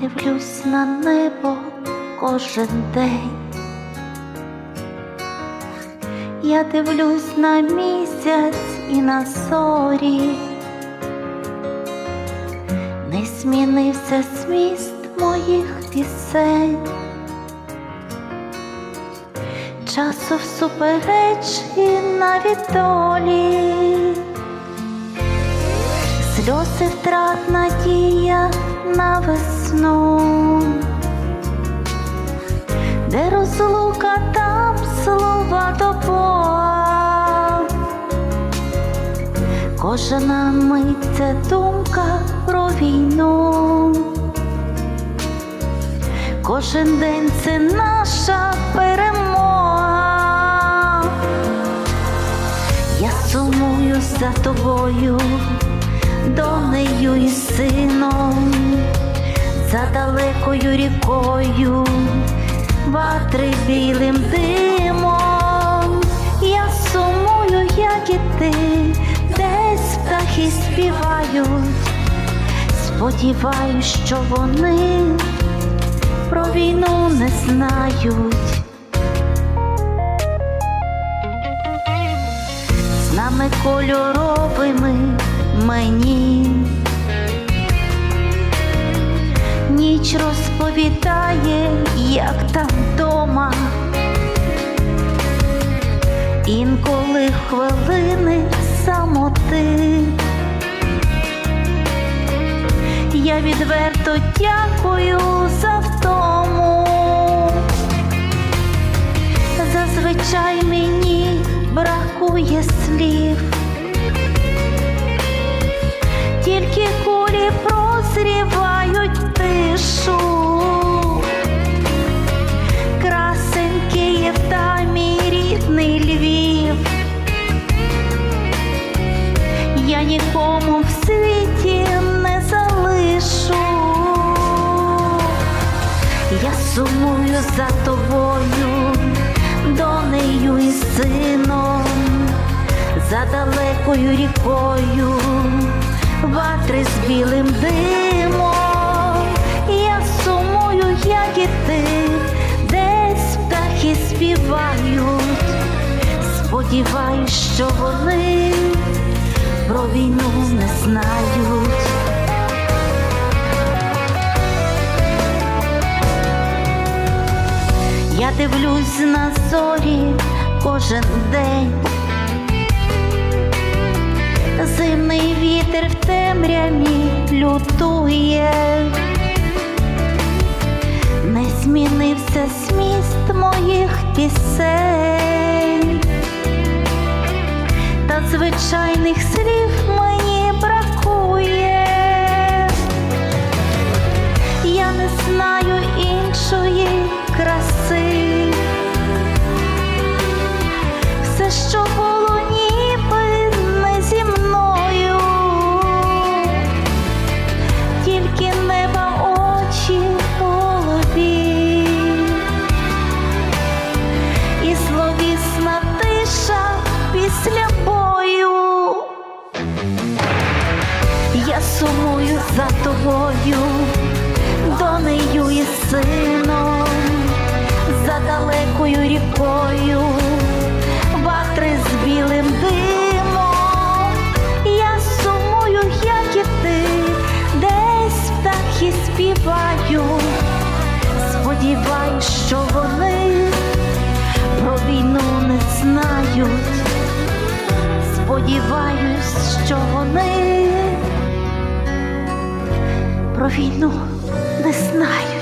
дивлюсь на небо кожен день. Я дивлюсь на місяць і на зорі, не змінився зміст моїх пісень. Часу всупереч і навіть долі, сльози втрат надія на весну, де розлука там слова до Бога. Кожна мить це думка про війну. Кожен день це наша перемога. Я сумую за тобою, донею і сином, за далекою рікою, ватри білим димом. Я сумую, як і ти, десь птахи співають. Сподіваюсь, що вони про війну не знають. З нами кольоровими мені ніч розповідає, як там вдома. Інколи хвилини самоти. Я відверто дякую за втому. Зазвичай мені бракує слів, Я сумую за тобою, донею і сином, за далекою рікою, ватри з білим димом. Я сумую, як і ти, десь птахи співають. Сподіваюсь, що вони про війну не знають. Дивлюсь на зорі кожен день. Зимний вітер в темряві лютує, не змінився зміст моїх пісень, та звичайних слів після бою. Я сумую за тобою, донею і сином, за далекою рікою, ватри з білим вони про війну не знають.